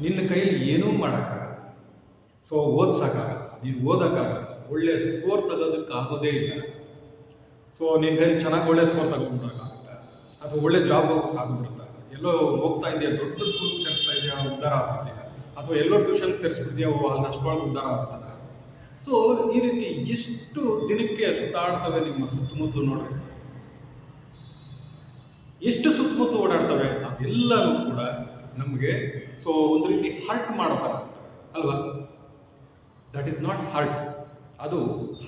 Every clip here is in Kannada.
ನಿನ್ನ ಕೈಯಲ್ಲಿ ಏನೂ ಮಾಡೋಕ್ಕಾಗಲ್ಲ. ಸೊ ಓದ್ಸೋಕ್ಕಾಗಲ್ಲ. ನೀನು ಓದೋಕ್ಕಾಗಲ್ಲ. ಒಳ್ಳೆ ಸ್ಕೋರ್ ತಗೋದಕ್ಕಾಗೋದೇ ಇಲ್ಲ. ಸೊ ನಿನ್ನ ಕೈಲಿ ಚೆನ್ನಾಗಿ ಒಳ್ಳೆ ಸ್ಕೋರ್ ತಗೊಂಡ್ಬಿಡೋಕ್ಕಾಗುತ್ತೆ ಅಥವಾ ಒಳ್ಳೆ ಜಾಬ್ ಹೋಗೋಕ್ಕಾಗ್ಬಿಡುತ್ತೆ ಎಲ್ಲೋ ಹೋಗ್ತಾ ಇದೆಯಾ? ದೊಡ್ಡ ಸ್ಕೂಲ್ ಸೇರಿಸ್ತಾ ಇದೆಯಾ? ಉದ್ಧಾರ ಆಗ್ಬಿಡ್ತೀಯ ಅಥವಾ ಎಲ್ಲೋ ಟ್ಯೂಷನ್ ಸೇರಿಸ್ಬಿಡ್ತೀಯಾ ಅಲ್ಲಿ ಅಷ್ಟೊಳಗೆ ಉದ್ಧಾರ ಆಗುತ್ತಲ್ಲ ಸೊ ಈ ರೀತಿ ಎಷ್ಟು ದಿನಕ್ಕೆ ಸುತ್ತಾಡ್ತವೆ ನಿಮ್ಮ ಸುತ್ತಮುತ್ತಲು ನೋಡ್ರಿ. ಎಷ್ಟು ಸುತ್ತಮುತ್ತ ಓಡಾಡ್ತವೆ ಅವೆಲ್ಲರೂ ಕೂಡ ನಮಗೆ ಸೊ ಒಂದು ರೀತಿ ಹರ್ಟ್ ಮಾಡೋ ಥರ ಆಗ್ತವೆ ಅಲ್ವಾ? ದಟ್ ಈಸ್ ನಾಟ್ ಹರ್ಟ್ ಅದು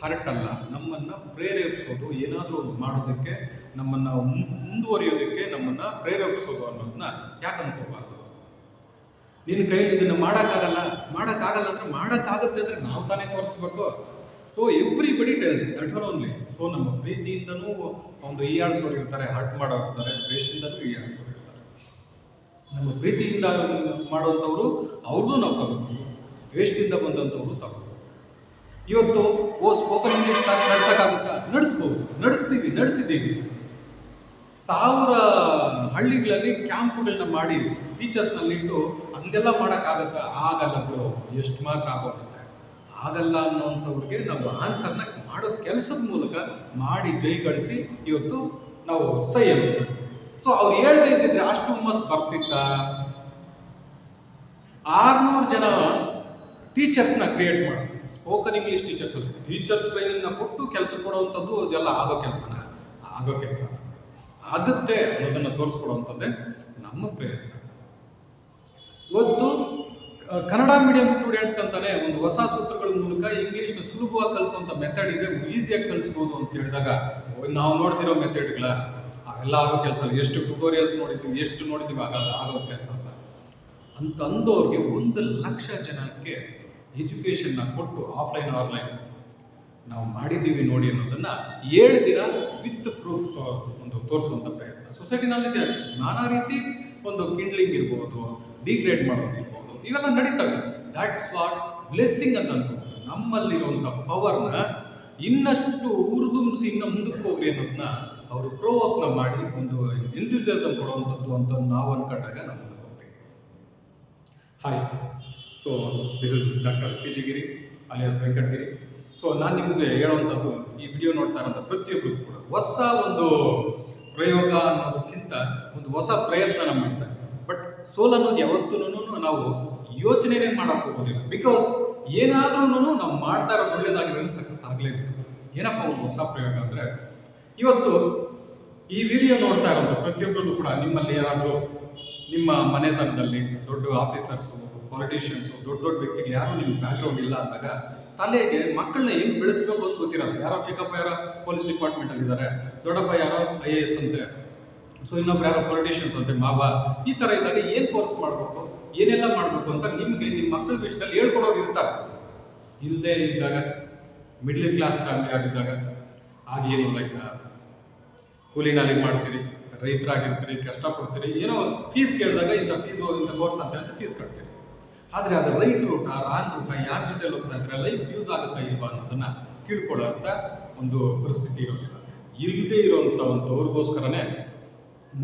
ಹರ್ಟ್ ಅಲ್ಲ. ನಮ್ಮನ್ನು ಪ್ರೇರೇಪಿಸೋದು, ಏನಾದರೂ ಒಂದು ಮಾಡೋದಕ್ಕೆ, ನಮ್ಮನ್ನು ಮುಂದುವರಿಯೋದಕ್ಕೆ ನಮ್ಮನ್ನು ಪ್ರೇರೇಪಿಸೋದು ಅನ್ನೋದನ್ನ ಯಾಕೆ ಅನ್ಕೋಬಾರ್ದು? ನಿನ್ನ ಕೈಯಲ್ಲಿ ಇದನ್ನು ಮಾಡೋಕ್ಕಾಗಲ್ಲ ಮಾಡೋಕ್ಕಾಗಲ್ಲ ಅಂದರೆ ಮಾಡೋಕ್ಕಾಗುತ್ತೆ ಅಂದರೆ ನಾವು ತಾನೇ ತೋರಿಸ್ಬೇಕು. So everybody tells that are only so ನಮ್ಮ ಪ್ರೀತಿಯಿಂದನೂ ಒಂದು ಈಯಾಳ್ಸೋರು ಇರ್ತಾರೆ ಹರ್ಟ್ ಮಾಡೋರು ಇರ್ತಾರೆ ಈಯಾಳ್ಸೋರು ಇರ್ತಾರೆ ನಮ್ಮ ಪ್ರೀತಿಯಿಂದ ಮಾಡುವಂಥವ್ರು ಅವ್ರದ್ದು ನಾವು ತಗೋಬೇಕು ದ್ವೇಷದಿಂದ ಬಂದಂಥವ್ರು ತಗೋಬೇಕು ಇವತ್ತು ಓ ಸ್ಪೋಕನ್ ಇಂಗ್ಲೀಷ್ ಕ್ಲಾಸ್ ನಡೆಸೋಕ್ಕಾಗುತ್ತಾ? ನಡೆಸ್ಬೋದು. ನಡೆಸ್ತೀವಿ, ನಡೆಸಿದ್ದೀವಿ. ಸಾವಿರ ಹಳ್ಳಿಗಳಲ್ಲಿ ಕ್ಯಾಂಪ್ಗಳನ್ನ ಮಾಡಿ ಟೀಚರ್ಸ್ನಲ್ಲಿಟ್ಟು ಹಂಗೆಲ್ಲ ಮಾಡೋಕ್ಕಾಗತ್ತಾ? ಆಗಲ್ಲ ಬಿಡು. ಎಷ್ಟು ಮಾತ್ರ ಆಗೋಗುತ್ತೆ. ಆಗಲ್ಲ ಅನ್ನೋಂಥವ್ರಿಗೆ ನಾವು ಆನ್ಸರ್ನ ಮಾಡೋ ಕೆಲಸದ ಮೂಲಕ ಮಾಡಿ ಜೈ ಗಳಿಸಿ ಇವತ್ತು ನಾವು ಸೈ ಸೊ ಅವ್ರು ಹೇಳ್ದೇ ಇದ್ದಿದ್ರೆ ಅಷ್ಟು ಹುಮ್ಮಸ್ ಬರ್ತಿತ್ತ. ಆರ್ನೂರು ಜನ ಟೀಚರ್ಸ್ನ ಕ್ರಿಯೇಟ್ ಮಾಡೋದು ಸ್ಪೋಕನ್ ಇಂಗ್ಲೀಷ್ ಟೀಚರ್ಸ್ ಟೀಚರ್ಸ್ ಟ್ರೈನಿಂಗ್ನ ಕೊಟ್ಟು ಕೆಲಸ ಕೊಡುವಂಥದ್ದು ಅದೆಲ್ಲ ಆಗೋ ಕೆಲಸನ. ಆಗೋ ಕೆಲಸ. ಆಗುತ್ತೆ ಅನ್ನೋದನ್ನು ತೋರಿಸ್ಕೊಡುವಂಥದ್ದೇ ನಮ್ಮ ಪ್ರಯತ್ನ. ಇವತ್ತು ಕನ್ನಡ ಮೀಡಿಯಂ ಸ್ಟೂಡೆಂಟ್ಸ್ಗಂತಾನೆ ಒಂದು ಹೊಸ ಸೂತ್ರಗಳ ಮೂಲಕ ಇಂಗ್ಲೀಷ್ನ ಸುಲಭವಾಗಿ ಕಲಿಸುವಂಥ ಮೆಥಡ್ ಇದೆ ಈಸಿಯಾಗಿ ಕಲಿಸ್ಬೋದು ಅಂತ ಹೇಳಿದಾಗ ನಾವು ನೋಡ್ತಿರೋ ಮೆಥಡ್ಗಳ ಅವೆಲ್ಲ ಆಗೋ ಕೆಲಸ ಅಲ್ಲ. ಎಷ್ಟು ಟ್ಯುಟೋರಿಯಲ್ಸ್ ನೋಡಿದ್ದೀವಿ ಎಷ್ಟು ನೋಡಿದ್ದೀವಿ ಆಗಲ್ಲ ಆಗೋ ಕೆಲಸ ಅಲ್ಲ. ಅಂತ ಅಂದವ್ರಿಗೆ ಒಂದು ಲಕ್ಷ ಜನಕ್ಕೆ ಎಜುಕೇಷನ್ನ ಕೊಟ್ಟು ಆಫ್ಲೈನ್ ಆನ್ಲೈನ್ ನಾವು ಮಾಡಿದ್ದೀವಿ ನೋಡಿ ಅನ್ನೋದನ್ನು ಏಳು ದಿನ ವಿತ್ ಪ್ರೂಫ್ ಒಂದು ತೋರಿಸುವಂಥ ಪ್ರಯತ್ನ. ಸೊಸೈಟಿನಲ್ಲಿ ನಾನಾ ರೀತಿ ಒಂದು ಕಿಂಡ್ಲಿಂಗ್ ಇರ್ಬೋದು ಡಿಗ್ರೇಡ್ ಮಾಡೋದು ಇರ್ಬೋದು, ಇವೆಲ್ಲ ನಡೀತವೆ. ದಟ್ಸ್ ವಾಟ್ ಬ್ಲೆಸ್ಸಿಂಗ್ ಅಂತ ಅನ್ಕೋಬೋದು. ನಮ್ಮಲ್ಲಿರುವಂಥ ಪವರ್ನ ಇನ್ನಷ್ಟು ಉರಿದುಂಬಿಸಿ ಇನ್ನೂ ಮುಂದಕ್ಕೆ ಹೋಗ್ರಿ ಅನ್ನೋದನ್ನ ಅವರು ಪ್ರೋವೋಕ್ನ ಮಾಡಿ ಒಂದು ಎಂಥೂಸಿಯಾಸಮ್ ಕೊಡುವಂಥದ್ದು ಅಂತ ನಾವು ಅನ್ಕೊಂಡಾಗ ನಾವು ಮುಂದಕ್ಕೆ hi so this is doctor P G Giri alias Venkatagiri so ನಾನು ನಿಮಗೆ ಹೇಳುವಂಥದ್ದು, ಈ ವಿಡಿಯೋ ನೋಡ್ತಾ ಇರೋಂಥ ಪ್ರತಿಯೊಬ್ಬರು ಕೂಡ ಹೊಸ ಒಂದು ಪ್ರಯೋಗ ಅನ್ನೋದಕ್ಕಿಂತ ಒಂದು ಹೊಸ ಪ್ರಯತ್ನ ಮಾಡ್ತಾ ಇದ್ದೀವಿ ಬಟ್ ಸೋಲ್ ಅನ್ನೋದು ಯಾವತ್ತೂ ನಾವು ಯೋಚನೆನೇ ಮಾಡೋಕೆ ಹೋಗೋದಿಲ್ಲ ಬಿಕಾಸ್ ಏನಾದ್ರೂ ನಾವು ಮಾಡ್ತಾ ಇರೋ ಒಳ್ಳೇದಾಗಿರೋದು ಸಕ್ಸಸ್ ಆಗಲೇಬೇಕು. ಏನಪ್ಪ ಒಂದು ಹೊಸ ಪ್ರಯೋಗ ಅಂದರೆ ಇವತ್ತು ಈ ವಿಡಿಯೋ ನೋಡ್ತಾ ಇರೋಂಥ ಪ್ರತಿಯೊಬ್ಬರು ಕೂಡ ನಿಮ್ಮಲ್ಲಿ ಏನಾದರೂ ನಿಮ್ಮ ಮನೆತನದಲ್ಲಿ ದೊಡ್ಡ ಆಫೀಸರ್ಸು ಪೊಲಿಟಿಷಿಯನ್ಸು ದೊಡ್ಡ ದೊಡ್ಡ ವ್ಯಕ್ತಿಗೆ ಯಾರೂ ನಿಮ್ಮ ಬ್ಯಾಕ್ಗ್ರೌಂಡ್ ಇಲ್ಲ ಅಂದಾಗ ತಲೆಗೆ ಮಕ್ಕಳನ್ನ ಹೆಂಗ್ ಬೆಳೆಸ್ಬೇಕು ಅಂತ ಗೊತ್ತಿರಲ್ಲ. ಯಾರೋ ಚಿಕ್ಕಪ್ಪ, ಯಾರೋ ಪೊಲೀಸ್ ಡಿಪಾರ್ಟ್ಮೆಂಟಲ್ಲಿ ಇದ್ದಾರೆ, ದೊಡ್ಡಪ್ಪ ಯಾರೋ ಐ ಎ ಎಸ್ ಅಂತೆ ಸೊ ಇನ್ನೊಬ್ರು ಯಾರೋ ಪೊಲಿಟಿಷಿಯನ್ಸ್ ಅಂತೆ, ಮಾವ, ಈ ಥರ ಇದ್ದಾಗ ಏನು ಕೋರ್ಸ್ ಮಾಡಬೇಕು, ಏನೆಲ್ಲ ಮಾಡಬೇಕು ಅಂತ ನಿಮಗೆ ನಿಮ್ಮ ಮಕ್ಕಳ ವಿಷಯದಲ್ಲಿ ಹೇಳ್ಕೊಡೋರು ಇರ್ತಾರೆ. ಇಲ್ಲದೆ ಇದ್ದಾಗ ಮಿಡ್ಲ್ ಕ್ಲಾಸ್ ಫ್ಯಾಮಿಲಿ ಆಗಿದ್ದಾಗ ಆಗೇನು ಲೈಕ್ ಕೂಲಿ ನಾಲಿಗೆ ಮಾಡ್ತೀರಿ, ರೈತರಾಗಿರ್ತೀರಿ, ಕಷ್ಟಪಡ್ತೀರಿ, ಏನೋ ಫೀಸ್ ಕೇಳಿದಾಗ ಇಂಥ ಫೀಸ್ ಇಂಥ ಕೋರ್ಸ್ ಅಂತ ಅಂತ ಫೀಸ್ ಕಟ್ತೀರಿ. ಆದರೆ ಅದು ರೈಟ್ ರೂಟ ರಾಂಗ್ ರೂಟ ಯಾರ ಜೊತೆ ಹೋಗ್ತಾ ಇದ್ರೆ ಲೈಫ್ ಯೂಸ್ ಆಗುತ್ತಾ ಇಲ್ವಾ ಅನ್ನೋದನ್ನ ತಿಳ್ಕೊಳ್ಳೋಂಥ ಒಂದು ಪರಿಸ್ಥಿತಿ ಇರೋದಿಲ್ಲ. ಇಲ್ಲದೆ ಒಂದು ಒಂಥವ್ರಿಗೋಸ್ಕರನೇ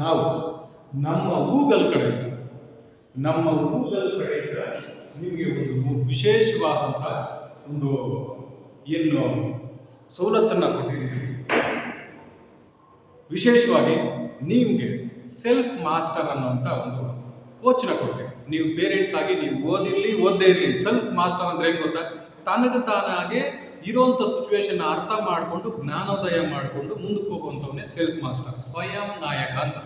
ನಾವು ನಮ್ಮ ಗೂಗಲ್ ಕಡೆಯಿಂದ, ನಮ್ಮ ಗೂಗಲ್ ಕಡೆಯಿಂದ ನಿಮಗೆ ಒಂದು ವಿಶೇಷವಾದಂಥ ಒಂದು ಏನು ಸವಲತ್ತನ್ನು ಕೊಟ್ಟಿದ್ದೀವಿ ವಿಶೇಷವಾಗಿ ನಿಮಗೆ ಸೆಲ್ಫ್ ಮಾಸ್ಟರ್ ಅನ್ನುವಂಥ ಒಂದು ಕೋಚ್ನ ಕೊಡ್ತೀವಿ ನೀವು ಪೇರೆಂಟ್ಸ್ ಆಗಿ ನೀವು ಓದಿರಲಿ, ಓದದೇ ಇರಲಿ ಸೆಲ್ಫ್ ಮಾಸ್ಟರ್ ಅಂದ್ರೆ ಏನು ಗೊತ್ತಾ? ತನಗೆ ತಾನಾಗೆ ಇರೋಂಥ ಸಿಚುವೇಶನ್ ಅರ್ಥ ಮಾಡಿಕೊಂಡು, ಜ್ಞಾನೋದಯ ಮಾಡಿಕೊಂಡು ಮುಂದಕ್ಕೆ ಹೋಗುವಂಥವನ್ನೇ ಸೆಲ್ಫ್ ಮಾಸ್ಟರ್ ಸ್ವಯಂ ನಾಯಕ ಅಂತ.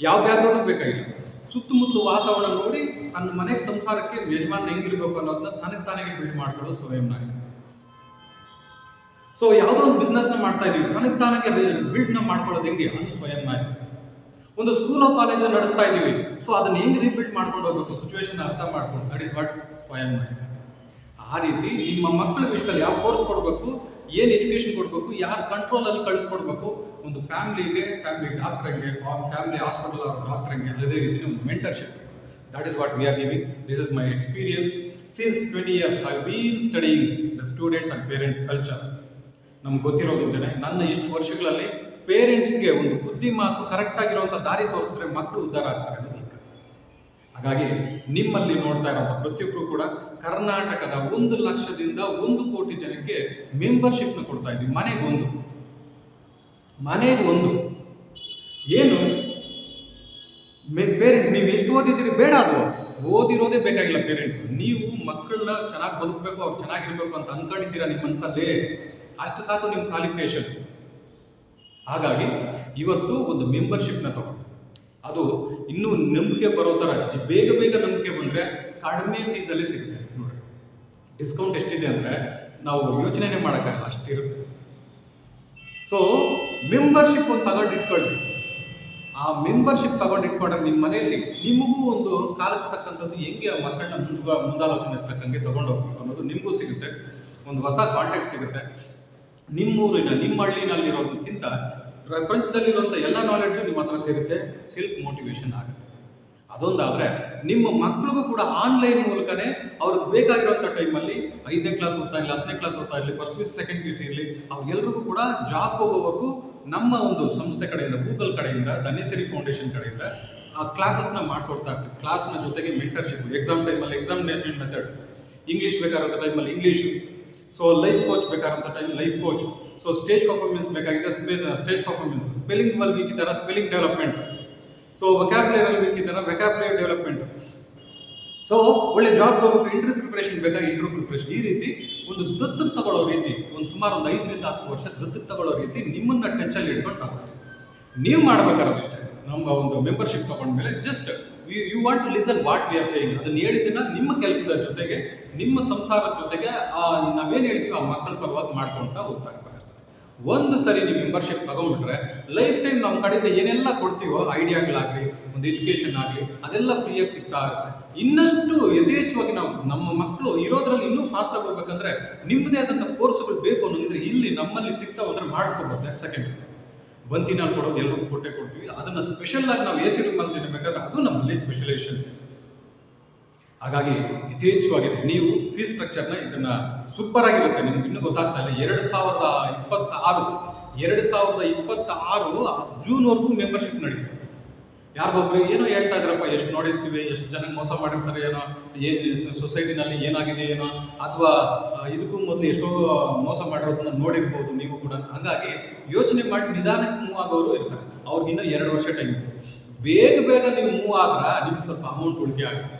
ಯಾವ ಬ್ಯಾಕ್ಗ್ರೌಂಡ್ ಬೇಕಾಗಿಲ್ಲ. ಸುತ್ತಮುತ್ತಲು ವಾತಾವರಣ ನೋಡಿ ತನ್ನ ಮನೆಗೆ ಸಂಸಾರಕ್ಕೆ ಯಜಮಾನ ಹೆಂಗಿರ್ಬೇಕು ಅನ್ನೋದನ್ನ ತನಗೆ ತಾನಾಗೆ ಬಿಲ್ಡ್ ಮಾಡ್ಕೊಳ್ಳೋ ಸ್ವಯಂ ನಾಯಕ. ಸೊ ಯಾವುದೋ ಒಂದು ಬಿಸ್ನೆಸ್ನ ಮಾಡ್ತಾ ಇದೀವಿ ತನಗೆ ತಾನಾಗೆ ಬಿಲ್ಡ್ನ ಮಾಡ್ಕೊಳ್ಳೋದು ಹೆಂಗೆ? ಅದು ಸ್ವಯಂ ನಾಯಕ. ಒಂದು ಸ್ಕೂಲ್ ಕಾಲೇಜ್ ನಡೆಸ್ತಾ ಇದೀವಿ ಸೊ ಅದನ್ನ ಹೆಂಗೆ ರೀಬಿಲ್ಡ್ ಮಾಡ್ಕೊಂಡು ಹೋಗ್ಬೇಕು? ಸಿಚುವೇಶನ್ ಅರ್ಥ ಮಾಡ್ಕೊಂಡು. ದಟ್ ಇಸ್ ವಾಟ್ ಸ್ವಯಂ ನಾಯಕ. ಆ ರೀತಿ ನಿಮ್ಮ ಮಕ್ಕಳ ವಿಷಯದಲ್ಲಿ ಯಾವ ಕೋರ್ಸ್ ಕೊಡಬೇಕು? ಏನು ಎಜುಕೇಶನ್ ಕೊಡಬೇಕು? ಯಾರ ಕಂಟ್ರೋಲಲ್ಲಿ ಕಳಿಸ್ಕೊಡ್ಬೇಕು? ಒಂದು ಫ್ಯಾಮಿಲಿಗೆ ಫ್ಯಾಮಿಲಿ ಡಾಕ್ಟ್ರಂಗೆ ಫ್ಯಾಮಿಲಿ ಹಾಸ್ಪಿಟಲ್ ಡಾಕ್ಟ್ರಂಗೆ ಅದೇ ರೀತಿ ಒಂದು mentorship that is what we are giving this is my experience since twenty years I been studying the students and parents culture ನಮ್ಗೆ ಗೊತ್ತಿರೋದು ಅಂತಲೇ ನನ್ನ ಇಷ್ಟು ವರ್ಷಗಳಲ್ಲಿ ಪೇರೆಂಟ್ಸ್ಗೆ ಒಂದು ಬುದ್ಧಿ ಮಾತು ಕರೆಕ್ಟ್ ಆಗಿರುವಂಥ ದಾರಿ ತೋರಿಸಿದ್ರೆ ಮಕ್ಕಳು ಉದ್ಧಾರ ಆಗ್ತಾರೆ ಹಾಗಾಗಿ ನಿಮ್ಮಲ್ಲಿ ನೋಡ್ತಾ ಇರೋಂಥ ಪ್ರತಿಯೊಬ್ಬರು ಕೂಡ ಕರ್ನಾಟಕದ ಒಂದು ಲಕ್ಷದಿಂದ ಒಂದು ಕೋಟಿ ಜನಕ್ಕೆ ಮೆಂಬರ್ಶಿಪ್ನ ಕೊಡ್ತಾ ಇದ್ದೀವಿ, ಮನೆಗೆ ಒಂದು. ಮನೆಗೆ ಒಂದು. ಏನು? ಪೇರೆಂಟ್ಸ್ ನೀವು ಎಷ್ಟು ಓದಿದ್ದೀರಿ? ಬೇಡ ಅದು. ಓದಿರೋದೇ ಬೇಕಾಗಿಲ್ಲ ಪೇರೆಂಟ್ಸ್ ನೀವು ಮಕ್ಕಳನ್ನ ಚೆನ್ನಾಗಿ ಬದುಕಬೇಕು, ಅವ್ರು ಚೆನ್ನಾಗಿರ್ಬೇಕು ಅಂತ ಅನ್ಕೊಂಡಿದ್ದೀರಾ ನಿಮ್ಮ ಮನಸ್ಸಲ್ಲಿ ಅಷ್ಟು ಸಾಕು ನಿಮ್ಮ ಕ್ವಾಲಿಫಿಕೇಷನ್ ಹಾಗಾಗಿ ಇವತ್ತು ಒಂದು ಮೆಂಬರ್ಶಿಪ್ನ ತಗೊಂಡು. ಅದು ಇನ್ನೂ ನಂಬಿಕೆ ಬರೋ ಥರ ಬೇಗ ಬೇಗ ನಂಬಿಕೆ ಬಂದರೆ ಕಡಿಮೆ ಫೀಸಲ್ಲಿ ಸಿಗುತ್ತೆ ನೋಡಿ ಡಿಸ್ಕೌಂಟ್ ಎಷ್ಟಿದೆ ಅಂದರೆ ನಾವು ಯೋಚನೆನೇ ಮಾಡೋಕ್ಕಾಗಲ್ಲ, ಅಷ್ಟಿರುತ್ತೆ. ಸೊ ಮೆಂಬರ್ಶಿಪ್ ಒಂದು ತಗೊಂಡು ಆ ಮೆಂಬರ್ಶಿಪ್ ತಗೊಂಡು ಇಟ್ಕೊಂಡ್ರೆ ನಿಮ್ಮ ಮನೆಯಲ್ಲಿ ನಿಮಗೂ ಒಂದು ಕಾಲಕ್ಕೆ ತಕ್ಕಂಥದ್ದು ಹೆಂಗೆ ಆ ಮಕ್ಕಳನ್ನ ಮುಂದ ಮುಂದಾಲೋಚನೆ ತಕ್ಕಂಗೆ ತೊಗೊಂಡೋಗ್ಬೇಕು ಅನ್ನೋದು ನಿಮಗೂ ಸಿಗುತ್ತೆ. ಒಂದು ಹೊಸ ಕಾಂಟ್ಯಾಕ್ಟ್ ಸಿಗುತ್ತೆ. ನಿಮ್ಮೂರಿನ, ನಿಮ್ಮ ಹಳ್ಳಿನಲ್ಲಿರೋದಕ್ಕಿಂತ ಪ್ರಪಂಚದಲ್ಲಿರುವಂಥ ಎಲ್ಲ ನಾಲೆಡ್ಜು ನಿಮ್ಮ ಹತ್ರ ಸೇರುತ್ತೆ ಸೆಲ್ಫ್ ಮೋಟಿವೇಶನ್ ಆಗುತ್ತೆ. ಅದೊಂದಾದರೆ ನಿಮ್ಮ ಮಕ್ಕಳಿಗೂ ಕೂಡ ಆನ್ಲೈನ್ ಮೂಲಕನೇ ಅವ್ರಿಗೆ ಬೇಕಾಗಿರುವಂಥ ಟೈಮಲ್ಲಿ ಐದನೇ ಕ್ಲಾಸ್ ಓದ್ತಾ ಇರಲಿ, ಹತ್ತನೇ ಕ್ಲಾಸ್ ಓದ್ತಾ ಇರಲಿ first P U second P U C ಇರಲಿ ಅವ್ರಿಗೆಲ್ರಿಗೂ ಕೂಡ ಜಾಬ್ ಹೋಗೋವರೆಗೂ ನಮ್ಮ ಒಂದು ಸಂಸ್ಥೆ ಕಡೆಯಿಂದ ಗೂಗಲ್ ಕಡೆಯಿಂದ ಧನೇಸರಿ ಫೌಂಡೇಶನ್ ಕಡೆಯಿಂದ ಆ ಕ್ಲಾಸಸ್ನ ಮಾಡ್ಕೊಡ್ತಾ ಇರ್ತೀವಿ. ಕ್ಲಾಸ್ನ ಜೊತೆಗೆ ಮೆಂಟರ್ಶಿಪ್ ಎಕ್ಸಾಮ್ ಟೈಮಲ್ಲಿ ಎಕ್ಸಾಮಿನೇಷನ್ ಮೆಥಡ್ ಇಂಗ್ಲೀಷ್ ಬೇಕಾಗಿರೋ ಟೈಮಲ್ಲಿ ಇಂಗ್ಲೀಷ್ ಸೊ ಲೈಫ್ ಕೋಚ್ ಬೇಕಾದಂಥ time life coach so stage performance ಬೇಕಾಗಿದೆ ಸ್ಟೇಜ್ ಪರ್ಫಾರ್ಮೆನ್ಸ್ ಸ್ಪೆಲ್ಲಿಂಗ್ ಅಲ್ಲಿ ವೀಕ್ ಇದ್ದಾರೆ spelling development so vocabulary weak ಇದ್ದಾರೆ ವೊಕ್ಯಾಬ್ಲರಿ ಡೆವಲಪ್ಮೆಂಟ್ ಸೊ ಒಳ್ಳೆ ಜಾಬ್ ತಗೋಬೇಕು ಇಂಟರ್ವ್ಯೂ ಪ್ರಿಪ್ರೇಷನ್ ಬೇಕಾ ಇಂಟರ್ವ್ಯೂ ಪ್ರಿಪ್ರೇಷನ್ ಈ ರೀತಿ ಒಂದು ದತ್ತಕ್ಕೆ ತಗೊಳ್ಳೋ ರೀತಿ, ಒಂದು ಸುಮಾರು ಒಂದು ಐದರಿಂದ ಹತ್ತು ವರ್ಷ ದತ್ತಕ್ಕೆ ತಗೊಳ್ಳೋ ರೀತಿ ನಿಮ್ಮನ್ನ ಟಚಲ್ಲಿ ಇಟ್ಕೊಂಡು ತಗೊಳ್ತೀವಿ ನೀವು ಮಾಡಬೇಕಾದ್ರೆ ಇಷ್ಟೇ ನಮ್ಮ ಒಂದು membership ತಗೊಂಡ್ಮೇಲೆ just you want to listen what we are saying ಅದನ್ನು ಹೇಳಿದ್ದನ್ನ ನಿಮ್ಮ ಕೆಲಸದ ಜೊತೆಗೆ, ನಿಮ್ಮ ಸಂಸಾರದ ಜೊತೆಗೆ ನಾವೇನು ಹೇಳ್ತೀವಿ ಆ ಮಕ್ಕಳ ಪರವಾಗಿ ಮಾಡ್ಕೊಳ್ತಾ ಹೋಗ್ತಾ ಇರ್ಬೇಕಷ್ಟೇ ಒಂದು ಸರಿ ನೀವು ಮೆಂಬರ್ಶಿಪ್ ತಗೊಂಡ್ಬಿಟ್ರೆ ಲೈಫ್ ಟೈಮ್ ನಮ್ಮ ಕಡೆಯಿಂದ ಏನೆಲ್ಲ ಕೊಡ್ತೀವೋ ಐಡಿಯಾಗಳಾಗಲಿ, ಒಂದು ಎಜುಕೇಷನ್ ಆಗಲಿ, ಅದೆಲ್ಲ ಫ್ರೀಯಾಗಿ ಸಿಗ್ತಾ ಇರುತ್ತೆ. ಇನ್ನಷ್ಟು ಯಥೇಚ್ಛವಾಗಿ ನಾವು ನಮ್ಮ ಮಕ್ಕಳು ಇರೋದ್ರಲ್ಲಿ ಇನ್ನೂ ಫಾಸ್ಟಾಗಿ ಹೋಗ್ಬೇಕಂದ್ರೆ ನಿಮ್ಮದೇ ಆದಂಥ ಕೋರ್ಸ್ಗಳು ಬೇಕು ಅನ್ನೋದಿದ್ರೆ ಇಲ್ಲಿ ನಮ್ಮಲ್ಲಿ ಸಿಗ್ತಾವೆ ಅಂದರೆ ಮಾಡಿಸ್ಕೊಬೋದು ಸೆಕೆಂಡ್ ಬಂತಿನಲ್ಲಿ ಕೊಡೋದು ಎಲ್ಲರೂ ಕೊಟ್ಟೆ ಕೊಡ್ತೀವಿ. ಅದನ್ನ ಸ್ಪೆಷಲ್ ಆಗಿ ನಾವು ಎ ಸಿ ರೂಮಲ್ಲಿ ತಿನ್ನಬೇಕಾದ್ರೆ ಅದು ನಮ್ಮಲ್ಲಿ ಸ್ಪೆಷಲೈಸೇಷನ್ ಹಾಗಾಗಿ ಯಥೇಚ್ಛವಾಗಿದೆ ನೀವು ಫೀಸ್ ಸ್ಟ್ರಕ್ಚರ್ನ ಇದನ್ನ ಸೂಪರ್ ಆಗಿರುತ್ತೆ. ನಿಮ್ಗೆ ಇನ್ನೂ ಗೊತ್ತಾಗ್ತಾ ಇಲ್ಲ. ಎರಡು ಸಾವಿರದ ಇಪ್ಪತ್ತಾರು, ಎರಡು ಸಾವಿರದ ಇಪ್ಪತ್ತಾರು ಜೂನ್ವರೆಗೂ ಮೆಂಬರ್ಶಿಪ್ ನಡೆಯುತ್ತೆ ಯಾರಿಗೊಬ್ರು ಏನೋ ಹೇಳ್ತಾ ಇದ್ರಪ್ಪ, ಎಷ್ಟು ನೋಡಿರ್ತೀವಿ, ಎಷ್ಟು ಜನ ಮೋಸ ಮಾಡಿರ್ತಾರೆ, ಏನೋ ಏನು ಸೊಸೈಟಿನಲ್ಲಿ ಏನಾಗಿದೆ, ಏನೋ, ಅಥವಾ ಇದಕ್ಕೂ ಮೊದಲು ಎಷ್ಟೋ ಮೋಸ ಮಾಡಿರೋದನ್ನ ನೋಡಿರ್ಬೋದು ನೀವು ಕೂಡ. ಹಾಗಾಗಿ ಯೋಚನೆ ಮಾಡಿ ನಿಧಾನಕ್ಕೆ ಮೂವ್ ಆಗೋರು ಇರ್ತಾರೆ. ಅವ್ರಿಗೆ ಇನ್ನೂ ಎರಡು ವರ್ಷ ಟೈಮ್ ಇದೆ. ಬೇಗ ಬೇಗ ನೀವು ಮೂವ್ ಆದ್ರೆ ನಿಮ್ಗೆ ಸ್ವಲ್ಪ ಅಮೌಂಟ್ ಉಳಿಕೆ ಆಗುತ್ತೆ.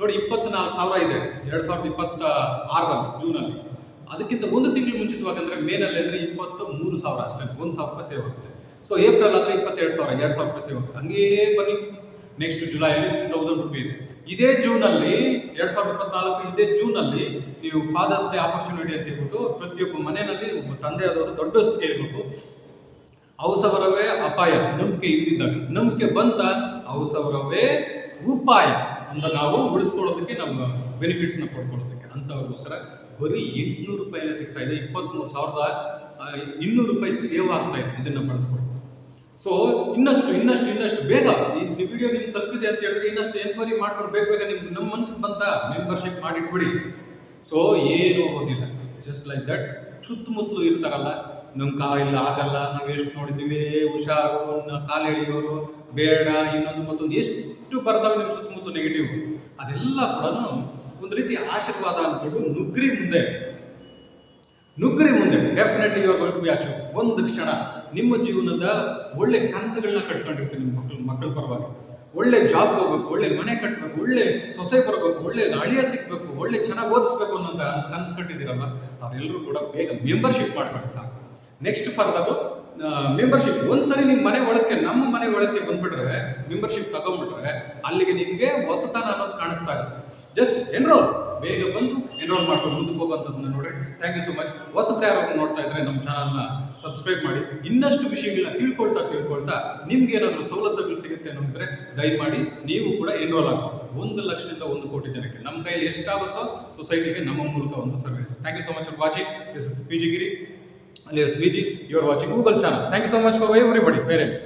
ನೋಡಿ, ಇಪ್ಪತ್ನಾಲ್ಕು ಸಾವಿರ ಇದೆ, ಎರಡು ಸಾವಿರದ ಇಪ್ಪತ್ತ ಆರರಲ್ಲಿ, ಜೂನಲ್ಲಿ. ಅದಕ್ಕಿಂತ ಒಂದು ತಿಂಗಳು ಮುಂಚಿತವಾಗಿ ಅಂದರೆ ಮೇನಲ್ಲಿ ಅಂದರೆ ಇಪ್ಪತ್ತು ಮೂರು ಸಾವಿರ ಅಷ್ಟೇ, ಒಂದು ಸಾವಿರ ರೂಪಾಯಿ ಸೇವ್ ಆಗುತ್ತೆ. ಸೊ ಏಪ್ರಿಲ್ ಆದರೆ ಇಪ್ಪತ್ತೆರಡು ಸಾವಿರ, ಎರಡು ಸಾವಿರ ರೂಪಾಯಿ ಸಿಗುತ್ತೆ. ಹಂಗೇ ಬನ್ನಿ. ನೆಕ್ಸ್ಟ್ ಜುಲೈಲಿ ತೌಸಂಡ್ ರುಪಿ ಇದೆ. ಇದೇ ಜೂನಲ್ಲಿ ಎರಡು ಸಾವಿರದ ಇಪ್ಪತ್ನಾಲ್ಕು ಇದೇ ಜೂನಲ್ಲಿ ನೀವು ಫಾದರ್ಸ್ ಡೇ ಆಪರ್ಚುನಿಟಿ ಅಂತ ಹೇಳ್ಬಿಟ್ಟು ಪ್ರತಿಯೊಬ್ಬ ಮನೆಯಲ್ಲಿ ಒಬ್ಬ ತಂದೆಯಾದವರು ದೊಡ್ಡಷ್ಟು ಇರಬೇಕು ಅವಸವರವೇ ಅಪಾಯ, ನಂಬಿಕೆ ಇದ್ದಿದ್ದಾಗ. ನಂಬಿಕೆ ಬಂತ ಅವಸವರವೇ ಉಪಾಯ ಅಂತ ನಾವು ಉಳಿಸ್ಕೊಳ್ಳೋದಕ್ಕೆ ನಮ್ಮ ಬೆನಿಫಿಟ್ಸ್ನ ಪಡ್ಕೊಳ್ಳೋದಕ್ಕೆ. ಅಂಥವ್ರಿಗೋಸ್ಕರ ಬರೀ ಎಂಟುನೂರು ರೂಪಾಯಿನೇ ಸಿಗ್ತಾ ಇದೆ. ಇಪ್ಪತ್ತ್ಮೂರು ಸಾವಿರದ ಇನ್ನೂರು ರೂಪಾಯಿ ಸೇವ್ ಆಗ್ತಾ ಇದೆ. ಇದನ್ನು ಬಳಸ್ಕೊಂಡು. ಸೊ ಇನ್ನಷ್ಟು ಇನ್ನಷ್ಟು ಇನ್ನಷ್ಟು ಬೇಗ ಈ ವಿಡಿಯೋ ನಿಮ್ಗೆ ತಲುಪಿದೆ ಅಂತ ಹೇಳಿದ್ರೆ ಇನ್ನಷ್ಟು ಎನ್ಕ್ವೈರಿ ಮಾಡ್ಕೊಂಡು ಬೇಗ ಬೇಗ ನಿಮ್ಗೆ ನಮ್ಮ ಮನಸ್ಸಿಗೆ ಬಂತ ಮೆಂಬರ್ಶಿಪ್ ಮಾಡಿಟ್ಬಿಡಿ ಸೊ ಏನು ಆಗೋದಿಲ್ಲ. ಜಸ್ಟ್ ಲೈಕ್ ದಟ್ ಸುತ್ತಮುತ್ತಲು ಇರ್ತಾರಲ್ಲ. ನಮ್ಮ ಕಾಲಿಲ್ಲ ಆಗಲ್ಲ. ನಾವು ಎಷ್ಟು ನೋಡಿದ್ದೀವಿ? ಹುಷಾರು ಕಾಲು ಎಳೆಯೋರು, ಬೇಡ, ಇನ್ನೊಂದು ಮತ್ತೊಂದು. ಎಷ್ಟು ಬರ್ತಾವೆ ನಿಮ್ಮ ಸುತ್ತಮುತ್ತಲು ನೆಗೆಟಿವ್ ಅದೆಲ್ಲ ಕೂಡ ಒಂದು ರೀತಿ ಆಶೀರ್ವಾದ ಅಂದ್ಕೊಂಡು ನುಗ್ರಿ ಮುಂದೆ. ನುಗ್ರಿ ಮುಂದೆ ಡೆಫಿನೆಟ್ಲಿ ಇವಾಗ ಗೋಯಿಂಗ್ ಟು ಬಿ ಅಚೀವ್ ಒಂದು ಕ್ಷಣ, ನಿಮ್ಮ ಜೀವನದ ಒಳ್ಳೆ ಕನಸುಗಳನ್ನ ಕಟ್ಕೊಂಡಿರ್ತೀವಿ ನಿಮ್ಮ ಮಕ್ಕಳು ಮಕ್ಕಳ ಪರವಾಗಿ. ಒಳ್ಳೆ ಜಾಬ್ ಹೋಗ್ಬೇಕು, ಒಳ್ಳೆ ಮನೆ ಕಟ್ಟಬೇಕು ಒಳ್ಳೆ ಸೊಸೆ ಬರಬೇಕು ಒಳ್ಳೆ ಅಳಿಯ ಸಿಗ್ಬೇಕು, ಒಳ್ಳೆ ಚೆನ್ನಾಗಿ ಓದಿಸ್ಬೇಕು ಅನ್ನೋಂಥ ಕನಸು ಕಟ್ಟಿದ್ದೀರಲ್ಲ ಅವರೆಲ್ಲರೂ ಕೂಡ ಬೇಗ ಮೆಂಬರ್ಶಿಪ್ ಮಾಡ್ಕೊಳ್ಳಿ ಸಾಕು. ನೆಕ್ಸ್ಟ್ ಫರ್ದರ್ ಮೆಂಬರ್ಶಿಪ್ ಒಂದ್ಸರಿ ನಿಮ್ಮ ಮನೆ ಒಳಕ್ಕೆ, ನಮ್ಮ ಮನೆ ಒಳಕ್ಕೆ ಬಂದ್ಬಿಟ್ರೆ ಮೆಂಬರ್ಶಿಪ್ ತಗೊಂಡ್ಬಿಟ್ರೆ, ಅಲ್ಲಿಗೆ ನಿಮಗೆ ಹೊಸತನ ಅನ್ನೋದು ಕಾಣಿಸ್ತಾ ಇರುತ್ತೆ. ಜಸ್ಟ್ ಎನ್ರೋಲ್ ಬೇಗ ಬಂದು ಎನ್ರೋಲ್ ಮಾಡ್ಕೊಂಡು ಮುಂದಕ್ಕೆ ಹೋಗುವಂಥದ್ದನ್ನ ನೋಡ್ರಿ. ಥ್ಯಾಂಕ್ ಯು ಸೊ ಮಚ್ ಹೊಸಬ್ರು ನೋಡ್ತಾ ಇದ್ರೆ ನಮ್ಮ ಚಾನಲ್ನ ಸಬ್ಸ್ಕ್ರೈಬ್ ಮಾಡಿ. ಇನ್ನಷ್ಟು ವಿಷಯಗಳನ್ನ ತಿಳ್ಕೊಳ್ತಾ ತಿಳ್ಕೊಳ್ತಾ ನಿಮ್ಗೆ ಏನಾದರೂ ಸವಲತ್ತುಗಳು ಸಿಗುತ್ತೆ ಅನ್ನೋದ್ರೆ ದಯಮಾಡಿ ನೀವು ಕೂಡ ಎನ್ರೋಲ್ ಆಗ್ಬೋದು. ಒಂದು ಲಕ್ಷದಿಂದ ಒಂದು ಕೋಟಿ ಜನಕ್ಕೆ ನಮ್ಮ ಕೈಯಲ್ಲಿ ಎಷ್ಟಾಗುತ್ತೋ ಸೊಸೈಟಿಗೆ ನಮ್ಮ ಮೂಲಕ ಒಂದು service thank you so much for watching P G Giri ಅಲ್ಲಿ ಸ್ವಿಜಿ you are watching Google channel thank you so much for why everybody parents.